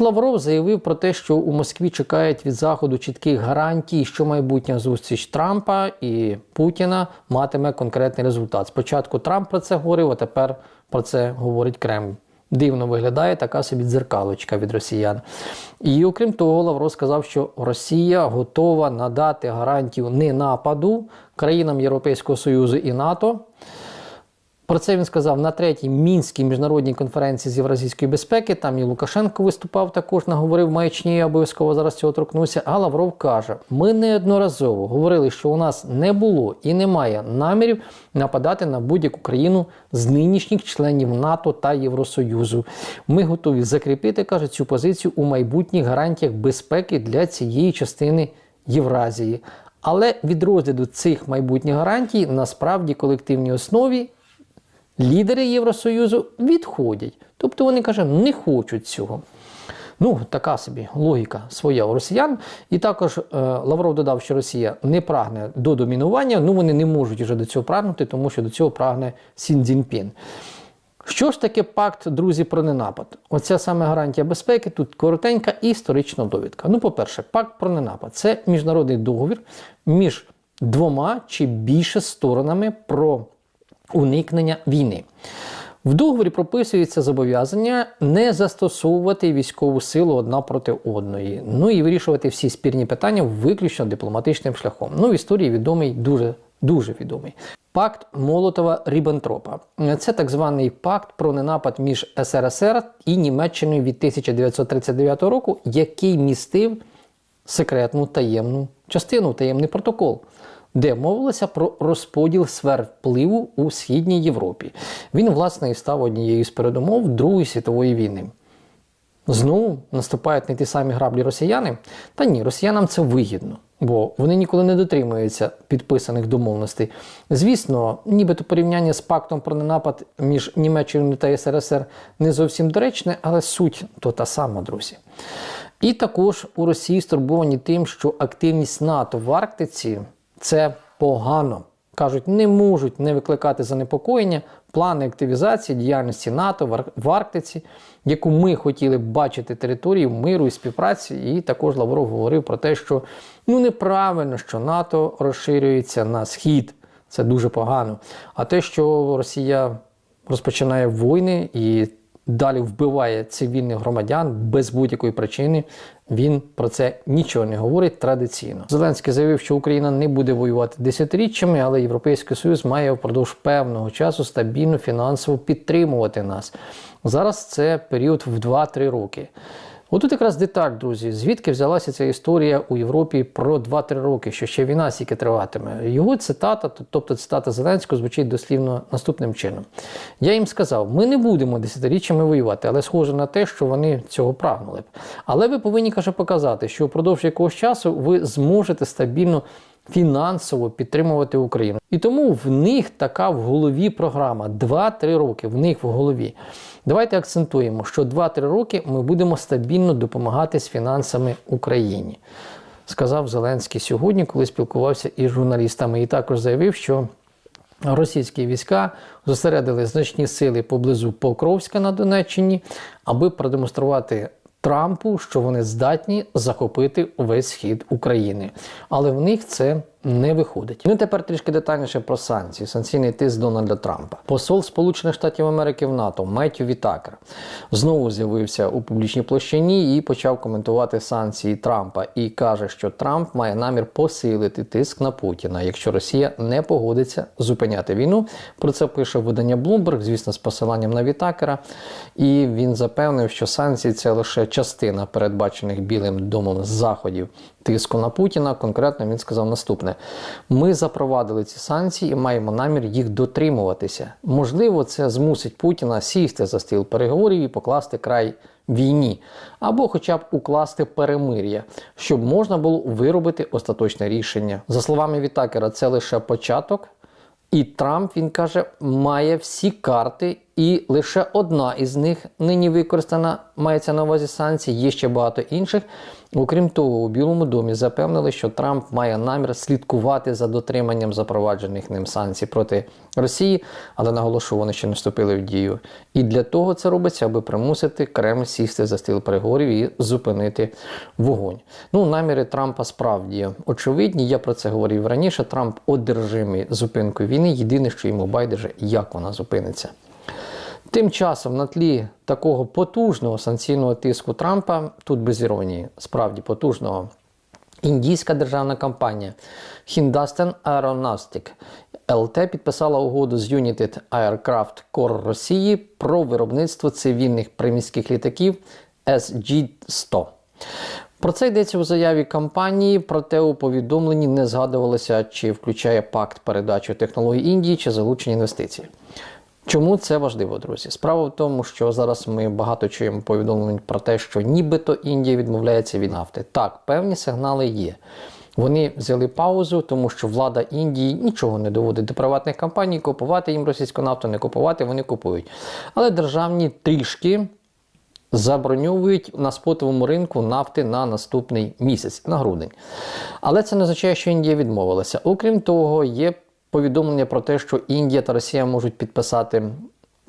Лавров заявив про те, що у Москві чекають від заходу чітких гарантій, що майбутня зустріч Трампа і Путіна матиме конкретний результат. Спочатку Трамп про це говорив, а тепер про це говорить Кремль. Дивно виглядає така собі дзеркалочка від росіян. І окрім того, Лавров сказав, що Росія готова надати гарантію не нападу країнам Європейського Союзу і НАТО. Про це він сказав на третій мінській міжнародній конференції з євразійської безпеки. Там і Лукашенко виступав також, наговорив маячні, я обов'язково зараз цього торкнуся. А Лавров каже: ми неодноразово говорили, що у нас не було і немає намірів нападати на будь-яку країну з нинішніх членів НАТО та Євросоюзу. Ми готові закріпити, каже, цю позицію у майбутніх гарантіях безпеки для цієї частини Євразії. Але від розгляду цих майбутніх гарантій насправді колективній основі лідери Євросоюзу відходять. Тобто вони каже, не хочуть цього. Ну, така собі логіка своя у росіян. І також е, Лавров додав, що Росія не прагне до домінування, ну вони не можуть вже до цього прагнути, тому що до цього прагне Сін Цзіньпін. Що ж таке пакт, друзі, про ненапад? Оця саме гарантія безпеки, тут коротенька історична довідка. Ну, по-перше, пакт про ненапад це міжнародний договір між двома чи більше сторонами про уникнення війни. В договорі прописується зобов'язання не застосовувати військову силу одна проти одної, ну і вирішувати всі спірні питання виключно дипломатичним шляхом. Ну, в історії відомий дуже дуже відомий. Пакт Молотова Ріббентропа. Це так званий пакт про ненапад між СРСР і Німеччиною від 1939 року, який містив секретну таємну частину, таємний протокол де мовилося про розподіл сфер впливу у Східній Європі. Він, власне, і став однією з передумов Другої світової війни. Знову наступають не ті самі граблі росіяни. Та ні, росіянам це вигідно, бо вони ніколи не дотримуються підписаних домовленостей. Звісно, нібито порівняння з пактом про ненапад між Німеччиною та СРСР не зовсім доречне, але суть то та сама, друзі. І також у Росії стурбовані тим, що активність НАТО в Арктиці це погано. Кажуть, не можуть не викликати занепокоєння плани активізації діяльності НАТО в Арктиці, яку ми хотіли б бачити територію миру і співпраці. І також Лавров говорив про те, що ну неправильно, що НАТО розширюється на схід. Це дуже погано. А те, що Росія розпочинає війни і далі вбиває цивільних громадян без будь-якої причини. Він про це нічого не говорить традиційно. Зеленський заявив, що Україна не буде воювати десятиріччями, але Європейський Союз має впродовж певного часу стабільно фінансово підтримувати нас. Зараз це період в 2-3 роки. Отут якраз деталь, друзі, звідки взялася ця історія у Європі про 2-3 роки, що ще війна стільки триватиме. Його цитата, тобто цитата Зеленського, звучить дослівно наступним чином. Я їм сказав: ми не будемо десятиріччями воювати, але схоже на те, що вони цього прагнули б. Але ви повинні каже показати, що впродовж якогось часу ви зможете стабільно фінансово підтримувати Україну. І тому в них така в голові програма 2-3 роки. В них в голові. Давайте акцентуємо, що 2-3 роки ми будемо стабільно допомагати з фінансами Україні. Сказав Зеленський сьогодні, коли спілкувався із журналістами, і також заявив, що російські війська зосередили значні сили поблизу Покровська на Донеччині, аби продемонструвати Трампу, що вони здатні захопити весь схід України. Але в них це не виходить. Ну тепер трішки детальніше про санкції. Санкційний тиск Дональда Трампа. Посол Сполучених Штатів Америки в НАТО Меттю Вітакер знову з'явився у публічній площині і почав коментувати санкції Трампа і каже, що Трамп має намір посилити тиск на Путіна, якщо Росія не погодиться зупиняти війну. Про це пише видання Bloomberg, звісно, з посиланням на Вітакера. І він запевнив, що санкції це лише частина передбачених Білим домом заходів тиску на Путіна. Конкретно він сказав наступне: ми запровадили ці санкції і маємо намір їх дотримуватися. Можливо, це змусить Путіна сісти за стіл переговорів і покласти край. Війні або, хоча б укласти перемир'я, щоб можна було виробити остаточне рішення. За словами Вітакера, це лише початок, і Трамп він каже, має всі карти і лише одна із них нині використана, мається на увазі санкції, є ще багато інших. Окрім того, у Білому домі запевнили, що Трамп має намір слідкувати за дотриманням запроваджених ним санкцій проти Росії, але наголошую, вони ще не вступили в дію. І для того це робиться, аби примусити Кремль сісти за стіл переговорів і зупинити вогонь. Ну, наміри Трампа справді очевидні. Я про це говорив раніше. Трамп одержимий зупинкою війни. Єдине, що йому байдуже, як вона зупиниться. Тим часом на тлі такого потужного санкційного тиску Трампа, тут без іронії, справді потужного, індійська державна компанія Hindustan Aeronautic LT підписала угоду з United Aircraft Corps Росії про виробництво цивільних приміських літаків SG-100. Про це йдеться у заяві компанії, проте у повідомленні не згадувалося, чи включає пакт передачі технологій Індії чи залучення інвестицій. Чому це важливо, друзі? Справа в тому, що зараз ми багато чуємо повідомлень про те, що нібито Індія відмовляється від нафти. Так, певні сигнали є. Вони взяли паузу, тому що влада Індії нічого не доводить до приватних компаній, купувати їм російську нафту, не купувати, вони купують. Але державні трішки заброньовують на спотовому ринку нафти на наступний місяць, на грудень. Але це не означає, що Індія відмовилася. Окрім того, є повідомлення про те, що Індія та Росія можуть підписати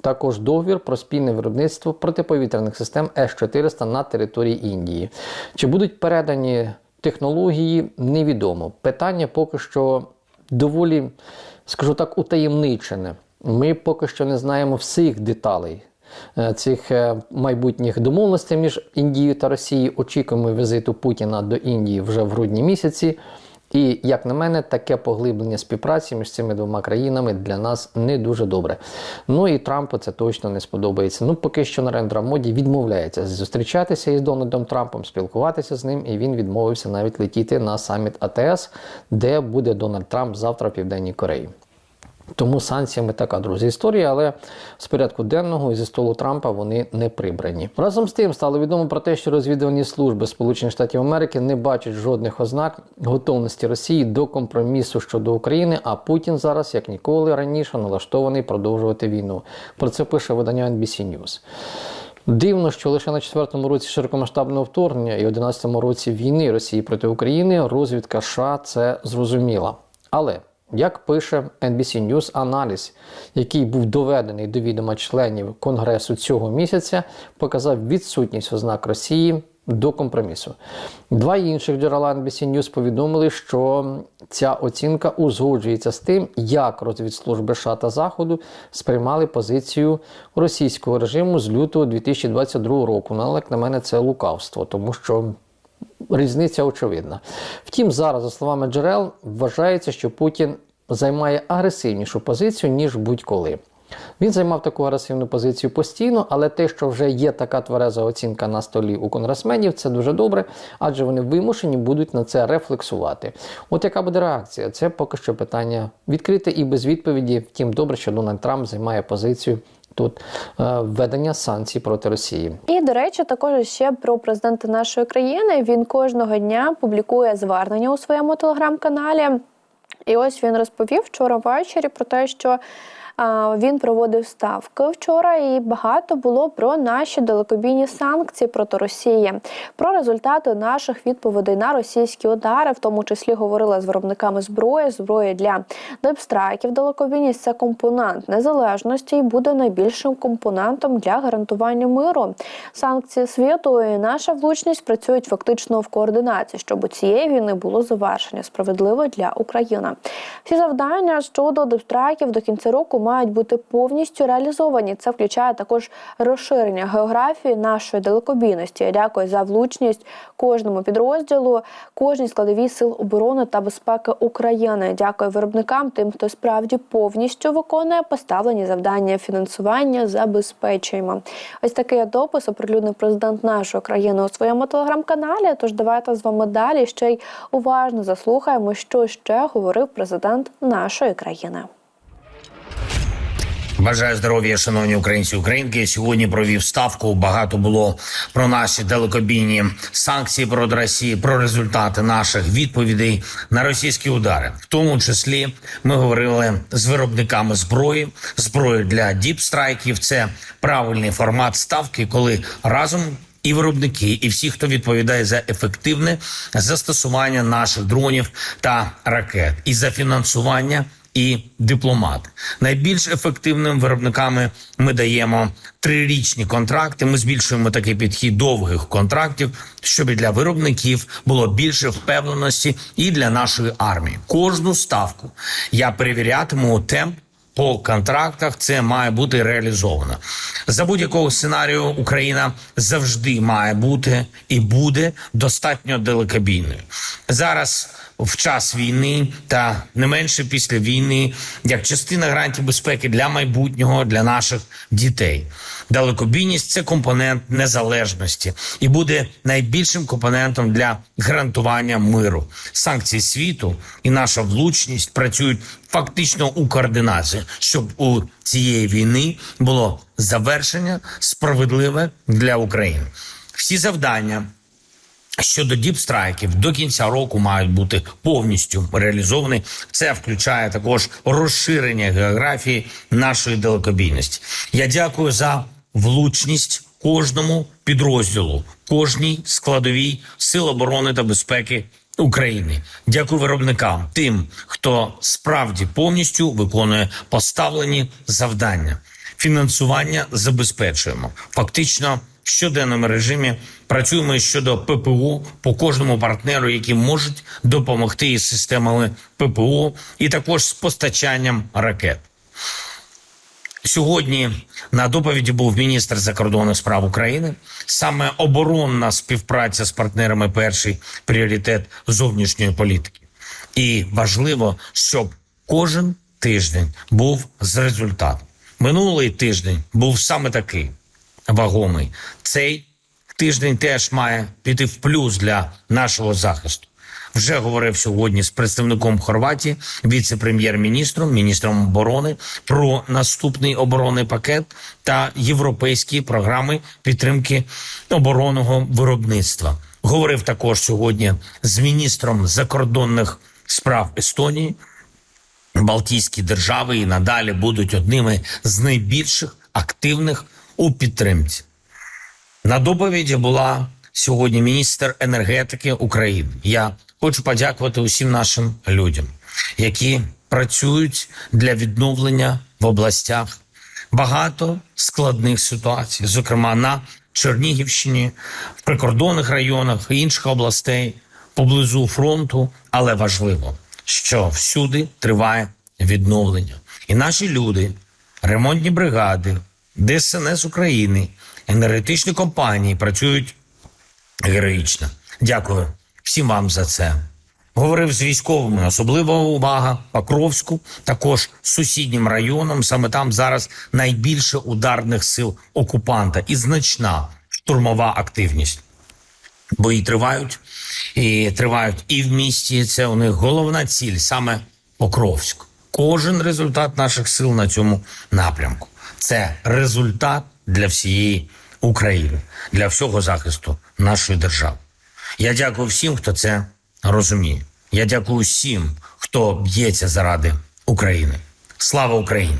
також договір про спільне виробництво протиповітряних систем С-400 на території Індії. Чи будуть передані технології, невідомо. Питання поки що доволі, скажу так, утаємничене. Ми поки що не знаємо всіх деталей. е, Цих е, майбутніх домовленостей між Індією та Росією очікуємо візиту Путіна до Індії вже в грудні місяці. І, як на мене, таке поглиблення співпраці між цими двома країнами для нас не дуже добре. Ну і Трампу це точно не сподобається. Ну, поки що Нарендра Моді відмовляється зустрічатися із Дональдом Трампом, спілкуватися з ним, і він відмовився навіть летіти на саміт АТС, де буде Дональд Трамп завтра в Південній Кореї. Тому санкціями така друзі історія, але з порядку денного і зі столу Трампа вони не прибрані. Разом з тим стало відомо про те, що розвідувальні служби Сполучених Штатів Америки не бачать жодних ознак готовності Росії до компромісу щодо України. А Путін зараз, як ніколи раніше, налаштований продовжувати війну. Про це пише видання NBC News. Дивно, що лише на четвертому році широкомасштабного вторгнення і 11-му році війни Росії проти України розвідка США це зрозуміла. Але як пише NBC News, аналіз, який був доведений до відома членів Конгресу цього місяця, показав відсутність ознак Росії до компромісу. Два інших джерела NBC News повідомили, що ця оцінка узгоджується з тим, як розвідслужби США та Заходу сприймали позицію російського режиму з лютого 2022 року. Ну, але, як на мене, це лукавство, тому що різниця очевидна. Втім, зараз, за словами джерел, вважається, що Путін займає агресивнішу позицію, ніж будь-коли. Він займав таку агресивну позицію постійно, але те, що вже є така твереза оцінка на столі у конгресменів, це дуже добре, адже вони вимушені будуть на це рефлексувати. От яка буде реакція? Це поки що питання відкрите і без відповіді. Втім, добре, що Дональд Трамп займає позицію тут е, введення санкцій проти Росії. І до речі, також ще про президента нашої країни. Він кожного дня публікує звернення у своєму телеграм-каналі. І ось він розповів вчора ввечері про те, що він проводив ставки вчора, і багато було про наші далекобійні санкції проти Росії, про результати наших відповідей на російські удари, в тому числі говорила з виробниками зброї, зброї для депстрайків. Далекобійність це компонент незалежності і буде найбільшим компонентом для гарантування миру. Санкції світу і наша влучність працюють фактично в координації, щоб у цієї війни було завершення справедливо для України. Всі завдання щодо депстрайків до кінця року мають бути повністю реалізовані. Це включає також розширення географії нашої далекобійності. Я дякую за влучність кожному підрозділу, кожній складовій сил оборони та безпеки України. Дякую виробникам, тим, хто справді повністю виконує поставлені завдання фінансування. Забезпечуємо. Ось такий допис оприлюднив президент нашої країни у своєму телеграм-каналі. Тож давайте з вами далі ще й уважно заслухаємо, що ще говорив президент нашої країни. Бажаю здоров'я, шановні українці українки. Сьогодні провів ставку. Багато було про наші далекобійні санкції проти Росії, про результати наших відповідей на російські удари. В тому числі ми говорили з виробниками зброї, зброї для діпстрайків. Це правильний формат ставки, коли разом і виробники, і всі, хто відповідає за ефективне застосування наших дронів та ракет, і за фінансування. І дипломати найбільш ефективним виробниками ми даємо трирічні контракти. Ми збільшуємо такий підхід довгих контрактів, щоб для виробників було більше впевненості і для нашої армії. Кожну ставку я перевірятиму темп по контрактах це має бути реалізовано. За будь-якого сценарію Україна завжди має бути і буде достатньо далекобійною. Зараз в час війни та не менше після війни, як частина гарантій безпеки для майбутнього для наших дітей. Далекобійність це компонент незалежності і буде найбільшим компонентом для гарантування миру. Санкції світу і наша влучність працюють фактично у координації, щоб у цієї війни було завершення справедливе для України. Всі завдання щодо діпстрайків до кінця року мають бути повністю реалізовані. Це включає також розширення географії нашої далекобійності. Я дякую за влучність кожному підрозділу, кожній складовій сил оборони та безпеки. України, дякую виробникам, тим, хто справді повністю виконує поставлені завдання. Фінансування забезпечуємо. Фактично, щоденному режимі працюємо щодо ППО по кожному партнеру, які можуть допомогти із системами ППО, і також з постачанням ракет. Сьогодні на доповіді був міністр закордонних справ України. Саме оборонна співпраця з партнерами перший пріоритет зовнішньої політики. І важливо, щоб кожен тиждень був з результатом. Минулий тиждень був саме такий вагомий. Цей тиждень теж має піти в плюс для нашого захисту. Вже говорив сьогодні з представником Хорватії, віце-прем'єр-міністром, міністром оборони про наступний оборонний пакет та європейські програми підтримки оборонного виробництва. Говорив також сьогодні з міністром закордонних справ Естонії. Балтійські держави і надалі будуть одними з найбільших активних у підтримці. На доповіді була сьогодні міністр енергетики України. Я хочу подякувати усім нашим людям, які працюють для відновлення в областях. Багато складних ситуацій, зокрема на Чернігівщині, в прикордонних районах інших областей, поблизу фронту. Але важливо, що всюди триває відновлення, і наші люди, ремонтні бригади, ДСНС України, енергетичні компанії працюють героїчно. Дякую всім вам за це. Говорив з військовими, особлива увага Покровську, також сусіднім районам. Саме там зараз найбільше ударних сил окупанта і значна штурмова активність. Бої тривають і тривають і в місті. Це у них головна ціль саме Покровськ. Кожен результат наших сил на цьому напрямку це результат для всієї України, для всього захисту нашої держави. Я дякую всім, хто це розуміє. Я дякую всім, хто б'ється заради України. Слава Україні!